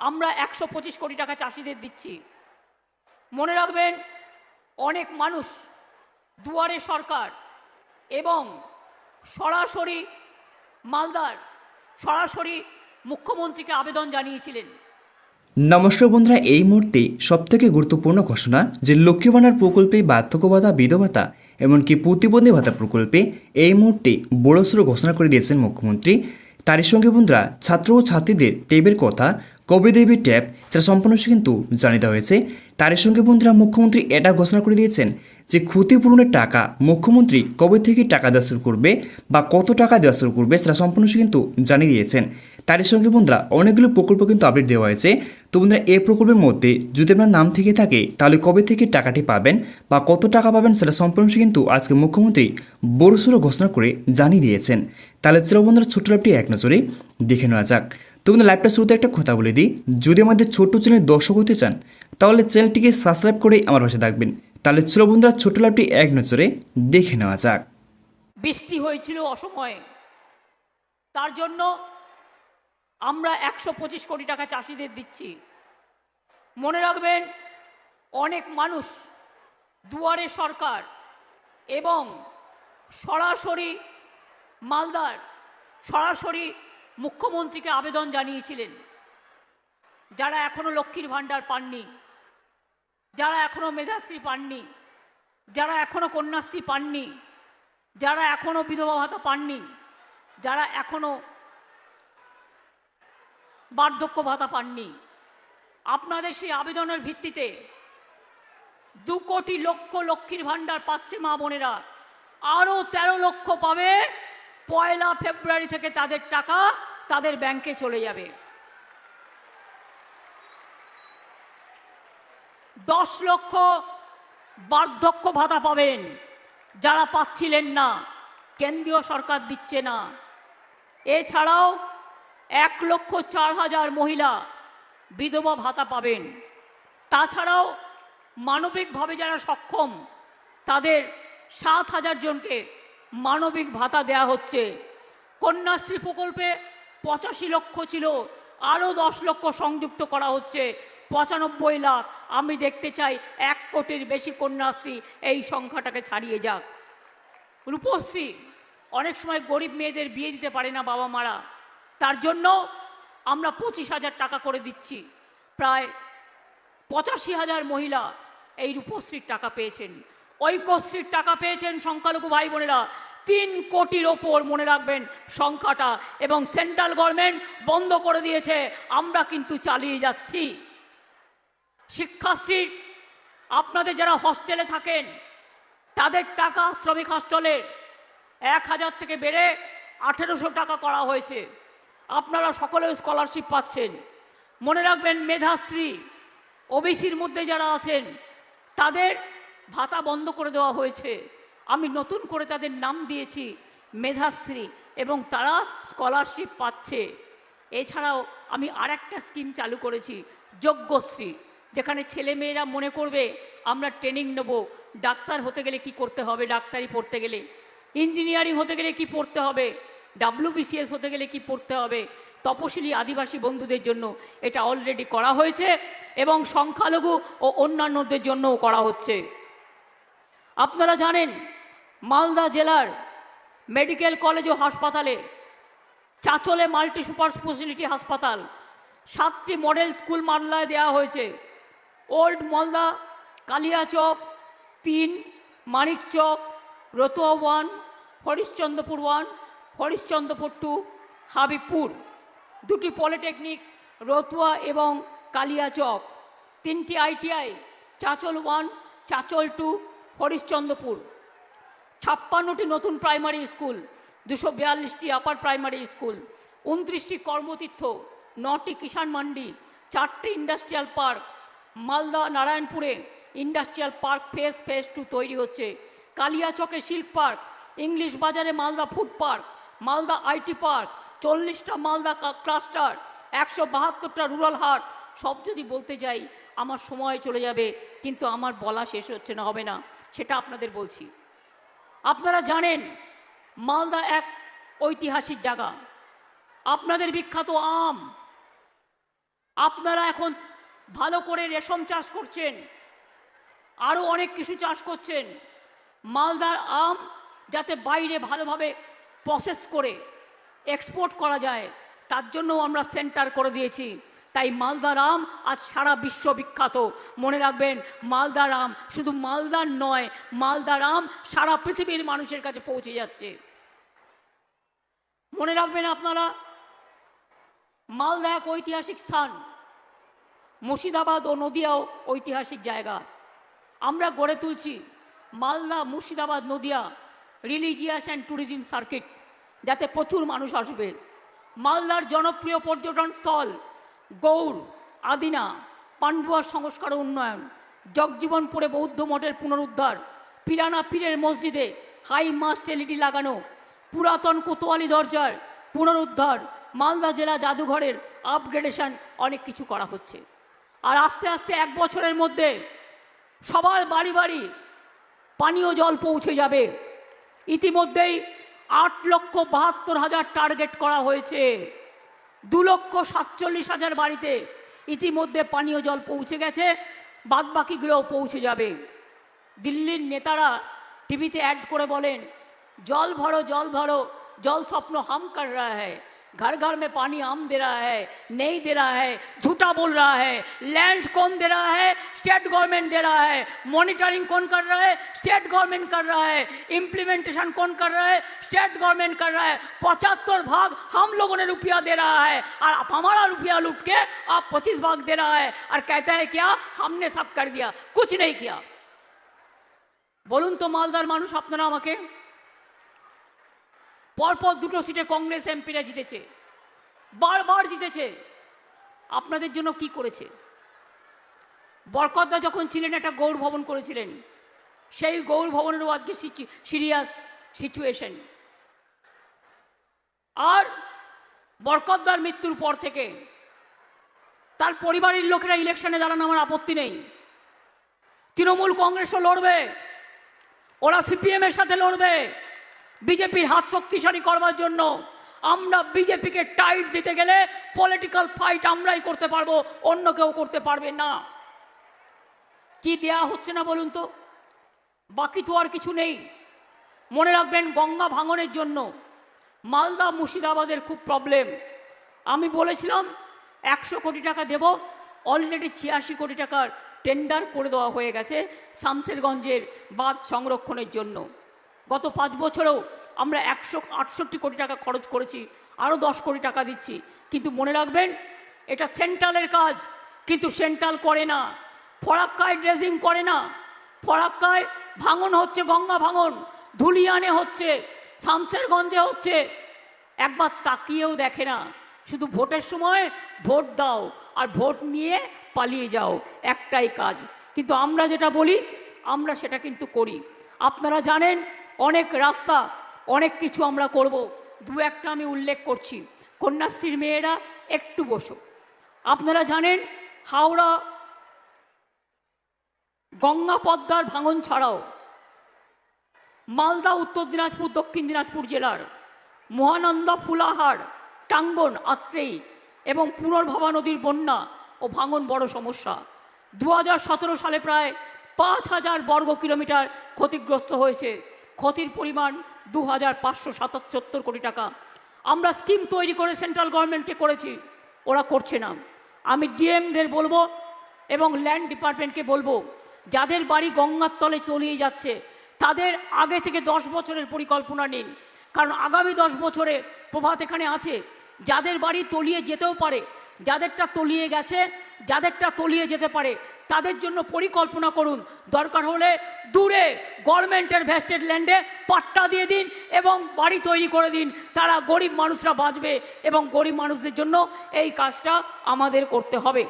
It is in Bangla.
আমরা একশো পঁচিশ কোটি টাকা চাষিদের দিচ্ছি। মনে রাখবেন, অনেক মানুষ দুয়ারে সরকার এবং সরাসরি মালদার, সরাসরি মুখ্যমন্ত্রীকে আবেদন জানিয়েছিলেন। নমস্কার বন্ধুরা, এই মুহূর্তে সবথেকে গুরুত্বপূর্ণ ঘোষণা যে লক্ষ্মী ভাণ্ডার প্রকল্পে বার্ধক্য ভাতা বিধবা ভাতা এমনকি প্রতিবন্ধী ভাতা প্রকল্পে এই মুহূর্তে বড়সড় ঘোষণা করে দিয়েছেন মুখ্যমন্ত্রী। তারই সঙ্গে বন্ধুরা, ছাত্র ও ছাত্রীদের ট্যাবের কথা, কবে দেবে ট্যাব সেটা সম্পূর্ণ কিন্তু জানিয়ে দেওয়া হয়েছে। তারই সঙ্গে বন্ধুরা, মুখ্যমন্ত্রী এটা ঘোষণা করে দিয়েছেন যে ক্ষতিপূরণের টাকা মুখ্যমন্ত্রী কবে থেকে টাকা দেওয়া শুরু করবে বা কত টাকা দেওয়া শুরু করবে, সেটা সম্পূর্ণ কিন্তু জানিয়ে দিয়েছেন। তারই সঙ্গে বন্ধুরা, অনেকগুলো প্রকল্প কিন্তু আপডেট দেওয়া হয়েছে। তো বন্ধুরা, এই প্রকল্পের মধ্যে যদি আপনার নাম থেকে থাকে, তাহলে কবে থেকে টাকাটি পাবেন বা কত টাকা পাবেন সেটা সম্পূর্ণ কিন্তু আজকে মুখ্যমন্ত্রী বড়সড় ঘোষণা করে জানিয়ে দিয়েছেন। তাহলে চলো বন্ধুরা, ছোট্ট লাইভটি এক নজরে দেখে নেওয়া যাক। তো বন্ধু লাইভটা শুরুতে একটা কথা বলে দিই। যদি আমাদের ছোট্ট চ্যানেল দর্শক হতে চান, তাহলে চ্যানেলটিকে সাবস্ক্রাইব করে আমার পাশে থাকবেন। তাহলে চলো বন্ধুরা, ছোট্ট লাইভটি এক নজরে দেখে নেওয়া যাক। বৃষ্টি হয়েছিল অসময়ে। তার জন্য আমরা একশো পঁচিশ কোটি টাকা চাষিদের দিচ্ছি। মনে রাখবেন, অনেক মানুষ দুয়ারে সরকার এবং সরাসরি মালদার, সরাসরি মুখ্যমন্ত্রীকে আবেদন জানিয়েছিলেন। যারা এখনও লক্ষ্মীর ভাণ্ডার পাননি, যারা এখনও মেধাশ্রী পাননি, যারা এখনও কন্যাশ্রী পাননি, যারা এখনও বিধবা ভাতা পাননি, যারা এখনও বার্ধক্য ভাতা পাননি। আপনাদের সেই আবেদনের ভিত্তিতে দু কোটি লক্ষ লক্ষ্মীর ভাণ্ডার পাচ্ছে মা বোনেরা। আরও তেরো লক্ষ পাবে পয়লা ফেব্রুয়ারি থেকে তাদের টাকা তাদের ব্যাংকে চলে যাবে। দশ লক্ষ বার্ধক্য ভাতা পাবেন। যারা পাচ্ছিলেন না, কেন্দ্রীয় সরকার দিচ্ছে না। এছাড়াও এক লক্ষ চার হাজার মহিলা বিধবা ভাতা পাবেন। তাছাড়াও মানবিকভাবে যারা সক্ষম, তাদের সাত হাজার জনকে মানবিক ভাতা দেয়া হচ্ছে। কন্যাশ্রী প্রকল্পে পঁচাশি লক্ষ ছিল, আরও দশ লক্ষ সংযুক্ত করা হচ্ছে, পঁচানব্বই লাখ। আমি দেখতে চাই এক কোটির বেশি কন্যাশ্রী এই সংখ্যাটাকে ছাড়িয়ে যাক। রূপশ্রী, অনেক সময় গরিব মেয়েদের বিয়ে দিতে পারে না বাবা মারা তার জন্য আমরা পঁচিশ হাজার টাকা করে দিচ্ছি। প্রায় পঁচাশি হাজার মহিলা এই রূপশ্রীর টাকা পেয়েছেন। ঐক্যশ্রীর টাকা পেয়েছেন সংখ্যালঘু ভাই বোনেরা। তিন কোটির ওপর মনে রাখবেন সংখ্যাটা এবং সেন্ট্রাল গভর্নমেন্ট বন্ধ করে দিয়েছে। আমরা কিন্তু চালিয়ে যাচ্ছি। শিক্ষাশ্রী আপনাদের যারা হস্টেলে থাকেন, তাদের টাকা শ্রমিক হস্টেলের এক হাজার থেকে বেড়ে আঠেরোশো টাকা করা হয়েছে। আপনারা সকলে স্কলারশিপ পাচ্ছেন। মনে রাখবেন মেধাশ্রী, ওবিসির মধ্যে যারা আছেন, তাদের ভাতা বন্ধ করে দেওয়া হয়েছে। আমি নতুন করে তাদের নাম দিয়েছি, মেধাশ্রী, এবং তারা স্কলারশিপ পাচ্ছে। এছাড়াও আমি আর একটা স্কিম চালু করেছি যোগ্যশ্রী যেখানে ছেলে মেয়েরা মনে করবে, আমরা ট্রেনিং নেব। ডাক্তার হতে গেলে কি করতে হবে? ডাক্তারি পড়তে গেলে। ইঞ্জিনিয়ারিং হতে গেলে কি পড়তে হবে? ডাব্লিউবিসিএস হতে গেলে কি পড়তে হবে? তপশিলি আদিবাসী বন্ধুদের জন্য এটা অলরেডি করা হয়েছে এবং সংখ্যালঘু ও অন্যান্যদের জন্যও করা হচ্ছে। আপনারা জানেন, মালদা জেলার মেডিকেল কলেজ ও হাসপাতালে চাচলে মাল্টি সুপার স্পেশালিটি হাসপাতাল সাতটি মডেল স্কুল মামলায় দেওয়া হয়েছে। ওল্ড মালদা কালিয়াচক তিন Manikchak Ratua one, Harishchandrapur one Harishchandrapur two Habibpur, দুটি পলিটেকনিক, রতুয়া এবং কালিয়াচক তিনটি ITI, Chanchal one, Chanchal two, Harishchandrapur. ছাপ্পান্নটি নতুন প্রাইমারি স্কুল, দুশো বিয়াল্লিশটি আপার প্রাইমারি স্কুল, উনত্রিশটি কর্মতীর্থ, নটি কিষাণ মান্ডি, চারটি industrial park, Malda নারায়ণপুরে industrial park phase phase two তৈরি হচ্ছে। কালিয়াচকে শিল্প পার্ক, ইংলিশ বাজারে Malda food park Malda IT park, চল্লিশটা মালদা ক্লাস্টার, একশো বাহাত্তরটা রুরাল হাট, সব যদি বলতে যাই, আমার সময় চলে যাবে, কিন্তু আমার বলা শেষ হচ্ছে না, হবে না, সেটা আপনাদের বলছি। আপনারা জানেন, মালদা এক ঐতিহাসিক জায়গা। আপনাদের বিখ্যাত আম। আপনারা এখন ভালো করে রেশম চাষ করছেন, আরও অনেক কিছু চাষ করছেন। মালদার আম যাতে বাইরে ভালোভাবে প্রসেস করে এক্সপোর্ট করা যায়, তার জন্য আমরা সেন্টার করে দিয়েছি। তাই মালদার আম আজ সারা বিশ্ব বিখ্যাত। মনে রাখবেন মালদার আম শুধু মালদার নয় মালদার আম সারা পৃথিবীর মানুষের কাছে পৌঁছে যাচ্ছে। মনে রাখবেন আপনারা, মালদা এক ঐতিহাসিক স্থান। মুর্শিদাবাদ ও নদিয়াও ঐতিহাসিক জায়গা। আমরা গড়ে তুলছি Malda Murshidabad Nadia religious and tourism circuit. যাতে প্রচুর মানুষ আসবে। মালদার জনপ্রিয় পর্যটন স্থল গৌড়, আদিনা, পান্ডুয়ার সংস্কার উন্নয়ন, জগজীবনপুরে বৌদ্ধ মঠের পুনরুদ্ধার, পিরানা পীরের মসজিদে হাই মাস্ট এলইডি লাগানো, পুরাতন কোতোয়ালি দরজার পুনরুদ্ধার, মালদা জেলা জাদুঘরের আপগ্রেডেশন অনেক কিছু করা হচ্ছে। আর আস্তে আস্তে এক বছরের মধ্যে সবার বাড়ি বাড়ি পানীয় জল পৌঁছে যাবে। ইতিমধ্যেই আট লক্ষ বাহাত্তর হাজার টার্গেট করা হয়েছে। দু লক্ষ সাতচল্লিশ হাজার বাড়িতে ইতিমধ্যে পানীয় জল পৌঁছে গেছে বাদবাকিগুলোও পৌঁছে যাবে। দিল্লির নেতারা টিভিতে অ্যাড করে বলেন, জল ভরো জল ভরো, জল স্বপ্ন হাম কার রা হ্যায়। घर घर में पानी हम दे रहा है नहीं दे रहा है झूठा बोल रहा है लैंड कौन दे रहा है स्टेट गवर्नमेंट दे रहा है मॉनिटरिंग कौन कर रहा है स्टेट गवर्नमेंट कर रहा है इम्प्लीमेंटेशन कौन कर रहा है स्टेट गवर्नमेंट कर रहा है पचहत्तर भाग हम लोगों ने रुपया दे रहा है और आप हमारा रुपया लूट के आप पच्चीस भाग दे रहा है और कहता है क्या हमने सब कर दिया कुछ नहीं किया বলুন তো মালদার মানুষ আপনারা আমাকে পরপর দুটো সিটে কংগ্রেস এমপিরা জিতেছে। বারবার জিতেছে। আপনাদের জন্য কি করেছে? বরকতদা যখন ছিলেন, একটা গৌর ভবন করেছিলেন। সেই গৌড় ভবনেরও আজকে সিরিয়াস সিচুয়েশন। আর বরকতদার মৃত্যুর পর থেকে তার পরিবারের লোকেরা ইলেকশনে দাঁড়ানো আমার আপত্তি নেই। তৃণমূল কংগ্রেসও লড়বে। ওরা সিপিএমের সাথে লড়বে। বিজেপির হাত শক্তিশালী করবার জন্য আমরা বিজেপিকে টাইট দিতে গেলে পলিটিক্যাল ফাইট আমরাই করতে পারব, অন্য কেউ করতে পারবে না। কি দেয়া হচ্ছে না বলুন তো? বাকি তো আর কিছু নেই। মনে রাখবেন গঙ্গা ভাঙনের জন্য মালদা মুর্শিদাবাদের খুব প্রবলেম আমি বলেছিলাম একশো কোটি টাকা দেব অলরেডি ছিয়াশি কোটি টাকার টেন্ডার করে দেওয়া হয়ে গেছে শামসেরগঞ্জের বাঁধ সংরক্ষণের জন্য। গত পাঁচ বছরেও আমরা একশো আটষট্টি কোটি টাকা খরচ করেছি, আরও দশ কোটি টাকা দিচ্ছি। কিন্তু মনে রাখবেন, এটা সেন্ট্রালের কাজ, কিন্তু সেন্ট্রাল করে না। ফরাক্কায় ড্রেজিং করে না। ফরাক্কায় ভাঙন হচ্ছে, গঙ্গা ভাঙন। ধুলিয়ানে হচ্ছে, শামসেরগঞ্জে হচ্ছে। একবার তাকিয়েও দেখে না। শুধু ভোটের সময় ভোট দাও আর ভোট নিয়ে পালিয়ে যাও, একটাই কাজ। কিন্তু আমরা যেটা বলি, আমরা সেটা কিন্তু করি। আপনারা জানেন অনেক রাস্তা, অনেক কিছু আমরা করব। দু একটা আমি উল্লেখ করছি। কন্যাশ্রীর মেয়েরা একটু বসো। আপনারা জানেন, হাওড়া গঙ্গা পদ্মার ভাঙন ছাড়াও মালদা, উত্তর দিনাজপুর, দক্ষিণ দিনাজপুর জেলার মহানন্দা, ফুলাহার, টাঙ্গন আত্রেই এবং পুনর্ভবা নদীর বন্যা ও ভাঙন বড় সমস্যা। দু হাজার সতেরো সালে প্রায় পাঁচ হাজার বর্গ কিলোমিটার ক্ষতিগ্রস্ত হয়েছে ক্ষতির পরিমাণ দু হাজার পাঁচশো সাতাত্তর কোটি টাকা। আমরা স্কিম তৈরি করে সেন্ট্রাল গভর্নমেন্টকে করেছি, ওরা করছে না। আমি ডিএমদের বলব এবং ল্যান্ড ডিপার্টমেন্টকে বলব, যাদের বাড়ি গঙ্গার তলে চলিয়ে যাচ্ছে, তাদের আগে থেকে দশ বছরের পরিকল্পনা নিন। কারণ আগামী দশ বছরে প্রভাত এখানে আছে, যাদের বাড়ি তলিয়ে যেতেও পারে, যাদেরটা তলিয়ে গেছে, যাদেরটা তলিয়ে যেতে পারে তাদের জন্য পরিকল্পনা করুন। দরকার হলে দূরে গভর্নমেন্টের ভেস্টেড ল্যান্ডে পাট্টা দিয়ে দিন এবং বাড়ি তৈরি করে দিন। তারা গরিব মানুষরা বাঁচবে এবং গরিব মানুষদের জন্য এই কাজটা আমাদের করতে হবে।